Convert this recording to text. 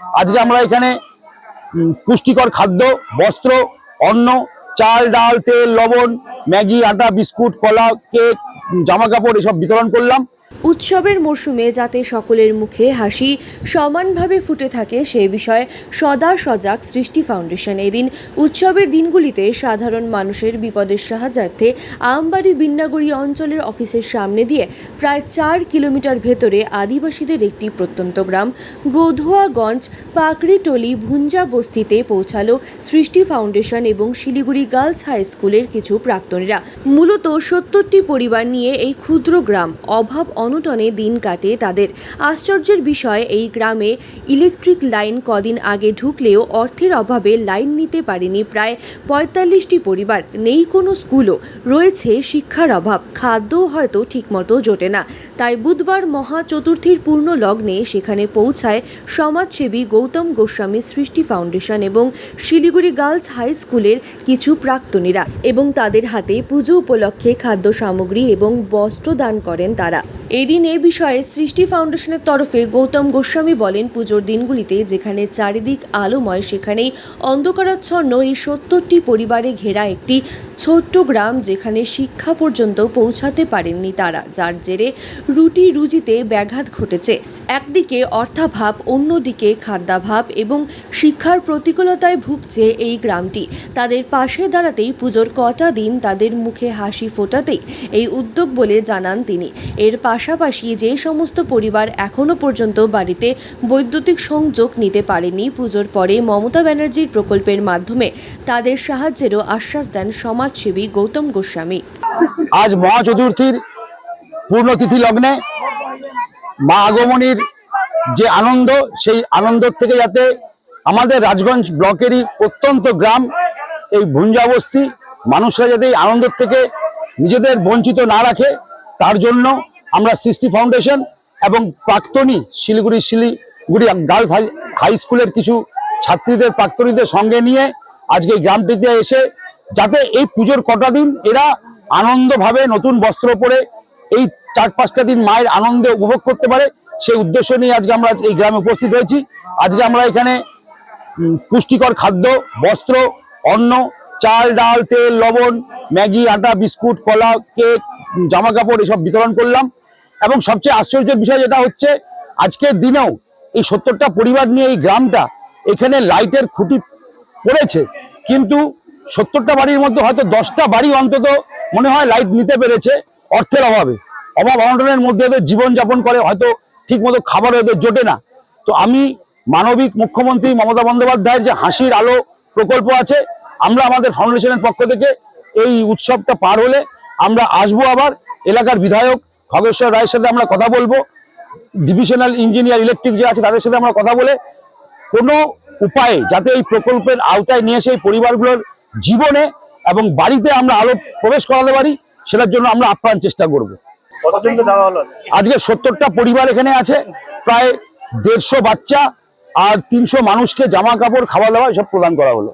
আজকে আমরা এখানে পুষ্টিকর খাদ্য, বস্ত্র, অন্ন, চাল, ডাল, তেল, লবণ, ম্যাগি, আটা, বিস্কুট, কলা, কেক জামা কাপড় এসব বিতরণ করলাম। উৎসবের মরশুমে যাতে সকলের মুখে হাসি সমানভাবে ফুটে থাকে, সে বিষয়ে সদা সজাগ সৃষ্টি ফাউন্ডেশন। এদিন উৎসবের দিনগুলিতে সাধারণ মানুষের বিপদের সাহায্যার্থে আমবাড়ি বিন্নাগড়ি অঞ্চলের অফিসের সামনে দিয়ে প্রায় চার কিলোমিটার ভেতরে আদিবাসীদের একটি প্রত্যন্ত গ্রাম, গোধুয়াগঞ্জ পাকড়িটলি ভুঞ্জা বস্তিতে পৌঁছালো সৃষ্টি ফাউন্ডেশন এবং শিলিগুড়ি গার্লস হাই স্কুলের কিছু প্রাক্তনীরা। মূলত সত্তরটি পরিবার নিয়ে এই ক্ষুদ্র গ্রাম অভাব অনটনে দিন কাটে তাদের। আশ্চর্যের বিষয়, এই গ্রামে ইলেকট্রিক লাইন কদিন আগে ঢুকলেও অর্থের অভাবে লাইন নিতে পারেনি প্রায় পঁয়তাল্লিশটি পরিবার। নেই কোনো স্কুলও। রয়েছে শিক্ষার অভাব। খাদ্যও হয়তো ঠিকমতো জোটে না। তাই বুধবার মহা চতুর্থীর পূর্ণ লগ্নে সেখানে পৌঁছায় সমাজসেবী গৌতম গোস্বামী সৃষ্টি ফাউন্ডেশন এবং শিলিগুড়ি গার্লস হাই স্কুলের কিছু প্রাক্তনীরা এবং তাদের হাতে পুজো উপলক্ষে খাদ্য সামগ্রী এবং বস্ত্র দান করেন তারা। এদিন এ বিষয়ে সৃষ্টি ফাউন্ডেশনের তরফে গৌতম গোস্বামী বলেন, পুজোর দিনগুলিতে যেখানে চারিদিক আলোময়, সেখানেই অন্ধকারাচ্ছন্ন এই সত্তরটি পরিবারে ঘেরা একটি ছোট্ট গ্রাম যেখানে শিক্ষা পর্যন্ত পৌঁছাতে পারেননি তারা, যার জেরে রুটি রুজিতে ব্যাঘাত ঘটেছে। একদিকে অর্থাভাব, অন্যদিকে খাদ্যাভাব এবং শিক্ষার প্রতিকূলতায় ভুগছে এই গ্রামটি। তাদের পাশে দাঁড়াতেই পুজোর কটা দিন তাদের মুখে হাসি ফোটাতেই এই উদ্যোগ বলে জানান তিনি। এর পাশাপাশি যে সমস্ত পরিবার এখনও পর্যন্ত বাড়িতে বৈদ্যুতিক সংযোগ নিতে পারেনি, পুজোর পরে মমতা ব্যানার্জির প্রকল্পের মাধ্যমে তাদের সাহায্যেরও আশ্বাস দেন সমাজসেবী গৌতম গোস্বামী। আজ মহা চতুর্থীর পূর্ণতিথি লগ্নে মা আগমনীর যে আনন্দ, সেই আনন্দ থেকে যাতে আমাদের রাজগঞ্জ ব্লকেরই প্রত্যন্ত গ্রাম এই ভুঞ্জাবস্তি, মানুষরা যাতে এই আনন্দ থেকে নিজেদের বঞ্চিত না রাখে, তার জন্য আমরা সৃষ্টি ফাউন্ডেশন এবং প্রাক্তনী Siliguri Siliguri girls high high স্কুলের কিছু ছাত্রীদের, প্রাক্তনীদের সঙ্গে নিয়ে আজকে এই গ্রামটিতে এসে যাতে এই পুজোর কটা দিন এরা আনন্দভাবে নতুন বস্ত্র পরে এই চার পাঁচটা দিন মায়ের আনন্দে উপভোগ করতে পারে, সেই উদ্দেশ্য নিয়ে আজকে আমরা এই গ্রামে উপস্থিত হয়েছি। আজকে আমরা এখানে পুষ্টিকর খাদ্য, বস্ত্র, অন্ন, চাল, ডাল, তেল, লবণ, ম্যাগি, আটা, বিস্কুট, কলা, কেক জামা কাপড় এসব বিতরণ করলাম। এবং সবচেয়ে আশ্চর্যের বিষয় যেটা হচ্ছে, আজকের দিনেও এই সত্তরটা পরিবার নিয়ে এই গ্রামটা এখানে লাইটের খুঁটি পড়েছে। কিন্তু সত্তরটা বাড়ির মধ্যে হয়তো দশটা বাড়ি অন্তত মনে হয় লাইট নিতে পেরেছে। অর্থের অভাবে। অভাব অনটনের মধ্যে এদের জীবনযাপন করে, হয়তো ঠিক মতো খাবার ওদের জোটে না। তো আমি মানবিক মুখ্যমন্ত্রী মমতা বন্দ্যোপাধ্যায়ের যে হাসির আলো প্রকল্প আছে, আমরা আমাদের ফাউন্ডেশনের পক্ষ থেকে এই উৎসবটা পার হলে আমরা আসব আবার। এলাকার বিধায়ক খগেশ্বর রায়ের সাথে আমরা কথা বলব। ডিভিশনাল ইঞ্জিনিয়ার ইলেকট্রিক যে আছে তাদের সাথে আমরা কথা বলে কোনো উপায়ে যাতে এই প্রকল্পের আওতায় নিয়ে এসে এই পরিবারগুলোর জীবনে এবং বাড়িতে আমরা আলো প্রবেশ করাতে পারি। সেটার জন্য আমরা আপ্রাণ চেষ্টা করব? আজকে সত্তরটা পরিবার এখানে আছে প্রায় দেড়শো বাচ্চা আর তিনশো মানুষকে জামা কাপড় খাওয়া দাওয়া সব প্রদান করা হলো